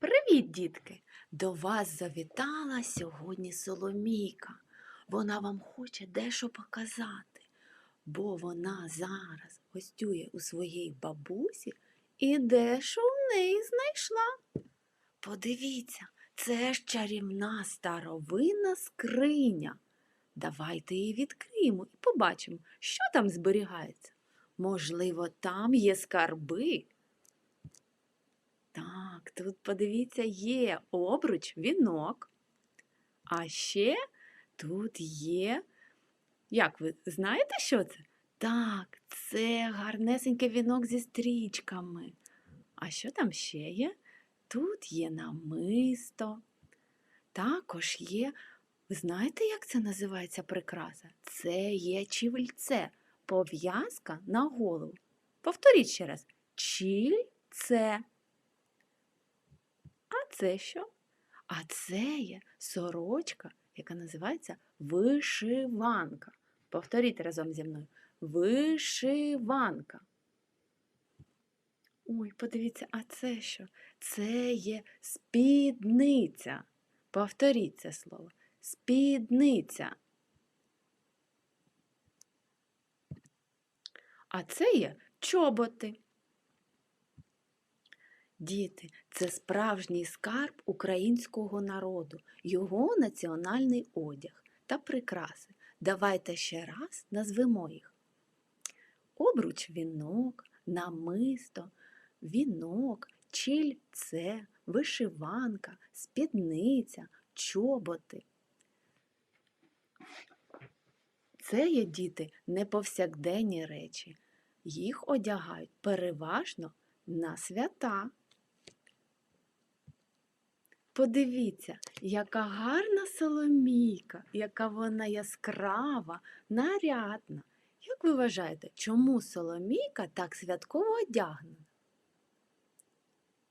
Привіт, дітки! До вас завітала сьогодні Соломійка. Вона вам хоче дещо показати, бо вона зараз гостює у своїй бабусі і дещо в неї знайшла. Подивіться, це ж чарівна старовинна скриня. Давайте її відкриємо і побачимо, що там зберігається. Можливо, там є скарби. Так, тут подивіться, є обруч, вінок. А ще тут є. Як ви знаєте, що це? Так, це гарнесенький вінок зі стрічками. А що там ще є? Тут є намисто. Також є. Ви знаєте, як це називається прикраса? Це є чівельце, пов'язка на голову. Повторіть ще раз: чільце. Це що? А це є сорочка, яка називається вишиванка. Повторіть разом зі мною. Вишиванка. Ой, подивіться, а це що? Це є спідниця. Повторіть це слово. Спідниця. А це є чоботи. Діти, це справжній скарб українського народу, його національний одяг та прикраси. Давайте ще раз назвемо їх. Обруч вінок, намисто, вінок, чільце, вишиванка, спідниця, чоботи. Це є діти неповсякденні речі. Їх одягають переважно на свята. Подивіться, яка гарна соломійка, яка вона яскрава, нарядна. Як ви вважаєте, чому соломійка так святково одягнена?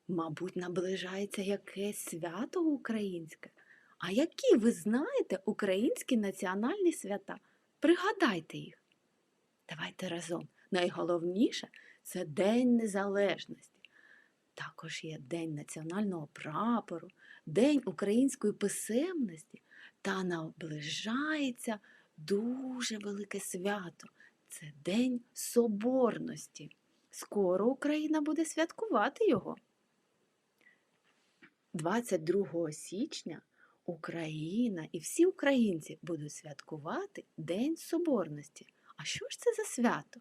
Мабуть, наближається якесь свято українське. А які ви знаєте українські національні свята? Пригадайте їх. Давайте разом. Найголовніше це День Незалежності. Також є День національного прапору, День української писемності та наближається дуже велике свято. Це День Соборності. Скоро Україна буде святкувати його. 22 січня Україна і всі українці будуть святкувати День Соборності. А що ж це за свято?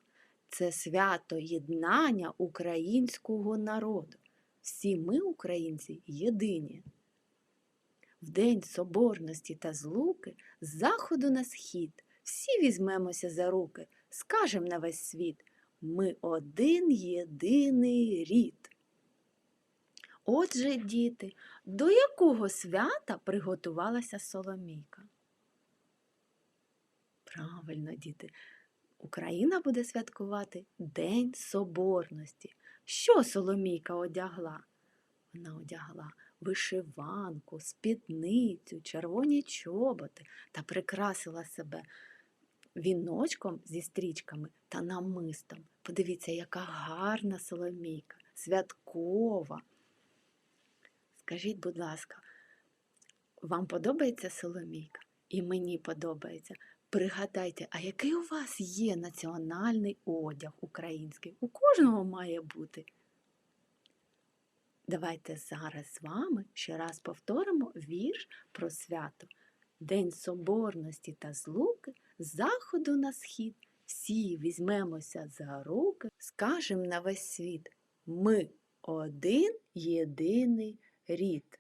Це свято єднання українського народу. Всі ми, українці, єдині. В День Соборності та злуки з заходу на схід всі візьмемося за руки, скажем на весь світ ми один єдиний рід. Отже, діти, до якого свята приготувалася Соломійка? Правильно, діти, Україна буде святкувати День Соборності. Що Соломійка одягла? Вона одягла вишиванку, спідницю, червоні чоботи та прикрасила себе віночком зі стрічками та намистом. Подивіться, яка гарна Соломійка, святкова. Скажіть, будь ласка, вам подобається Соломійка? І мені подобається. Пригадайте, а який у вас є національний одяг український? У кожного має бути. Давайте зараз з вами ще раз повторимо вірш про свято. День Соборності та злуки, з заходу на схід. Всі візьмемося за руки, скажем на весь світ. Ми один єдиний рід.